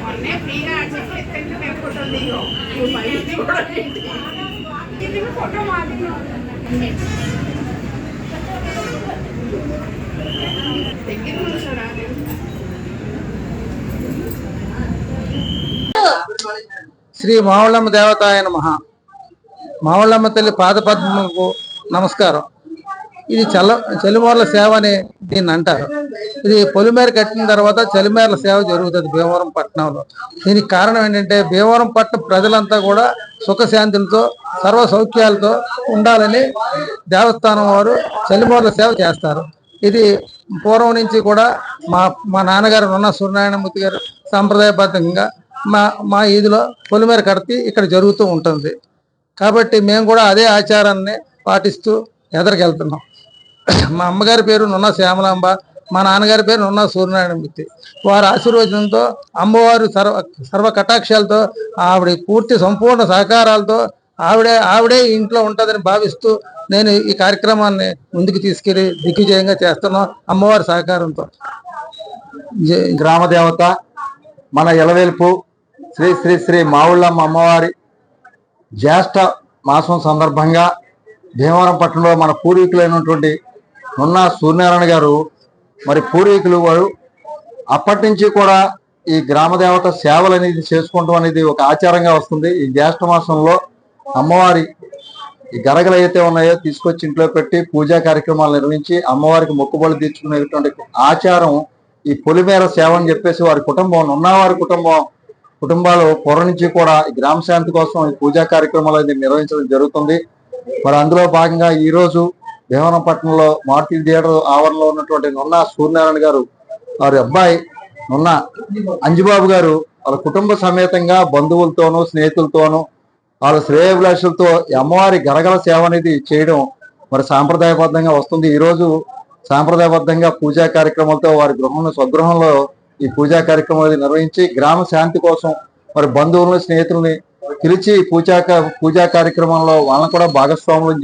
మొన్నే ఫ్రీగా చెప్పి మేము ఫోటోలు దిగాం ఫోటో మాది శ్రీ మావళ్ళమ్మ దేవతాయ మహా మావళ్ళమ్మ తల్లి పాదపద్మకు నమస్కారం. ఇది చల్ల చలిమూరల సేవ అని దీన్ని అంటారు. ఇది పొలిమేర కట్టిన తర్వాత చలిమేరల సేవ జరుగుతుంది భీమవరం పట్టణంలో. దీనికి కారణం ఏంటంటే భీమవరం పట్టణ ప్రజలంతా కూడా సుఖశాంతులతో సర్వ సౌఖ్యాలతో ఉండాలని దేవస్థానం వారు చలిమూరల సేవ చేస్తారు. ఇది పూర్వం నుంచి కూడా మా మా నాన్నగారు ఉన్న సూర్యనారాయణమూర్తి గారు సాంప్రదాయబద్ధంగా మా మా ఈదిలో పొలిమేర కడితే ఇక్కడ జరుగుతూ ఉంటుంది. కాబట్టి మేము కూడా అదే ఆచారాన్ని పాటిస్తూ ఎదరికెళ్తున్నాం. మా అమ్మగారి పేరు నున్న శ్యామలాంబ మా నాన్నగారి పేరు నున్న సూర్యనారాయణమూర్తి వారి ఆశీర్వచనంతో అమ్మవారు సర్వ సర్వ కటాక్షాలతో ఆవిడ పూర్తి సంపూర్ణ సహకారాలతో ఆవిడే ఆవిడే ఇంట్లో ఉంటుందని భావిస్తూ నేను ఈ కార్యక్రమాన్ని ముందుకు తీసుకెళ్ళి దిగ్విజయంగా చేస్తున్నాం అమ్మవారి సహకారంతో. గ్రామదేవత గ్రామ దేవత మన ఎలవేల్పు శ్రీ శ్రీ శ్రీ మావుళ్ళమ్మ అమ్మవారి జ్యేష్ఠ మాసం సందర్భంగా భీమవరం పట్టణంలో మన పూర్వీకులైనటువంటి నున్న సూర్యనారాయణ గారు మరి పూర్వీకులు వారు అప్పటి నుంచి కూడా ఈ గ్రామ దేవత సేవలు అనేది చేసుకోవటం అనేది ఒక ఆచారంగా వస్తుంది. ఈ జ్యేష్ఠ మాసంలో అమ్మవారి ఈ గరగలు అయితే ఉన్నాయో తీసుకొచ్చి ఇంట్లో పెట్టి పూజా కార్యక్రమాలు నిర్వహించి అమ్మవారికి మొక్కుబడులు తీర్చుకునేటువంటి ఆచారం ఈ పొలిమేర సేవ అని చెప్పేసి వారి కుటుంబం ఉన్నవారి కుటుంబం కుటుంబాలు పూర్వ నుంచి కూడా ఈ గ్రామ శాంతి కోసం ఈ పూజా కార్యక్రమాలు అనేది నిర్వహించడం జరుగుతుంది. మరి అందులో భాగంగా ఈ రోజు భీమవరం పట్టణంలో థియేటర్ ఆవరణలో ఉన్నటువంటి నున్న సూర్యనారాయణ గారు వారి అబ్బాయి నున్న అంజుబాబు గారు వాళ్ళ కుటుంబ సమేతంగా బంధువులతోనూ స్నేహితులతోనూ వాళ్ళ శ్రేయభిలాషులతో అమ్మవారి గరగల సేవ అనేది చేయడం మరి సాంప్రదాయబద్ధంగా వస్తుంది. ఈ రోజు సాంప్రదాయబద్ధంగా పూజా కార్యక్రమాలతో వారి గృహంలో స్వగృహంలో ఈ పూజా కార్యక్రమం నిర్వహించి గ్రామ శాంతి కోసం మరి బంధువులను స్నేహితుల్ని పిలిచి పూజా పూజా కార్యక్రమంలో వాళ్ళని కూడా భాగస్వాములు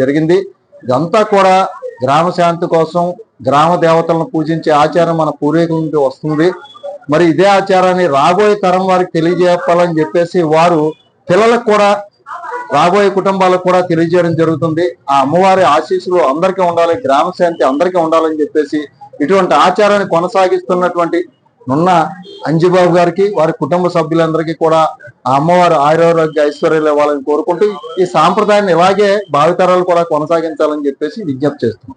జరిగింది. ఇదంతా కూడా గ్రామ శాంతి కోసం గ్రామ దేవతలను పూజించే ఆచారం మన పూర్వీకుల నుండి వస్తుంది. మరి ఇదే ఆచారాన్ని రాబోయే తరం వారికి తెలియజేయాలని చెప్పేసి వారు పిల్లలకు కూడా రాబోయే కుటుంబాలకు కూడా తెలియజేయడం జరుగుతుంది. ఆ అమ్మవారి ఆశీస్సులు అందరికీ ఉండాలి గ్రామ శాంతి అందరికీ ఉండాలని చెప్పేసి ఇటువంటి ఆచారాన్ని కొనసాగిస్తున్నటువంటి నున్న అంజుబాబు గారికి వారి కుటుంబ సభ్యులందరికీ కూడా ఆ అమ్మవారు ఆయురారోగ్య ఐశ్వర్యాలు ఇవ్వాలని కోరుకుంటూ ఈ సాంప్రదాయాన్ని ఇలాగే భావితరాలు కూడా కొనసాగించాలని చెప్పేసి విజ్ఞప్తి చేస్తున్నాం.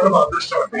మేము అదృష్టం అండి